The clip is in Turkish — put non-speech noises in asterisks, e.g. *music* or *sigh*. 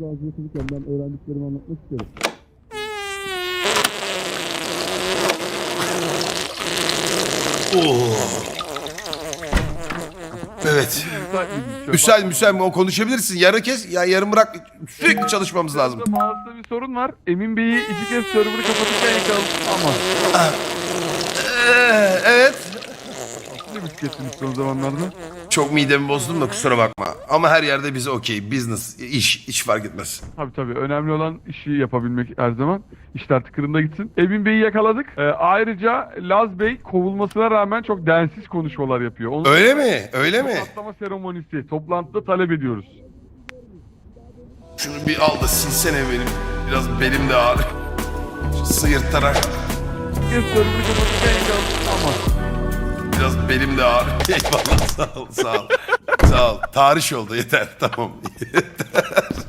Gaziantep'ten ben öğrendiklerimi anlatmak istiyorum. Oo. Evet. Müsait müsait o konuşabilirsin. Yarı kes ya yarım bırak. Sürekli çalışmamız lazım. Mouse'da bir sorun var. Emin Bey'i iki kez server'ı kapatırken yakaladım ama. Ee, evet. Bisikletiniz son zamanlarda? Çok midemi bozdum da kusura bakma. Ama her yerde bize okey. Business, iş, hiç fark etmez. Tabii tabii. Önemli olan işi yapabilmek her zaman. İşler tıkırında gitsin. Emin Bey'i yakaladık. Ee, ayrıca Laz Bey kovulmasına rağmen çok densiz konuşmalar yapıyor. Onun Öyle mi? Öyle mi? patlama seremonisi. Toplantıda talep ediyoruz. Şunu bir al da silsene benim. Biraz belim de. Sıyırtarak server'ı kapatırken yakaladım ama. Belim de ağrı. *laughs* Eyvallah sağ ol sağ ol. Sağ ol. Tarih oldu yeter tamam. *laughs* yeter.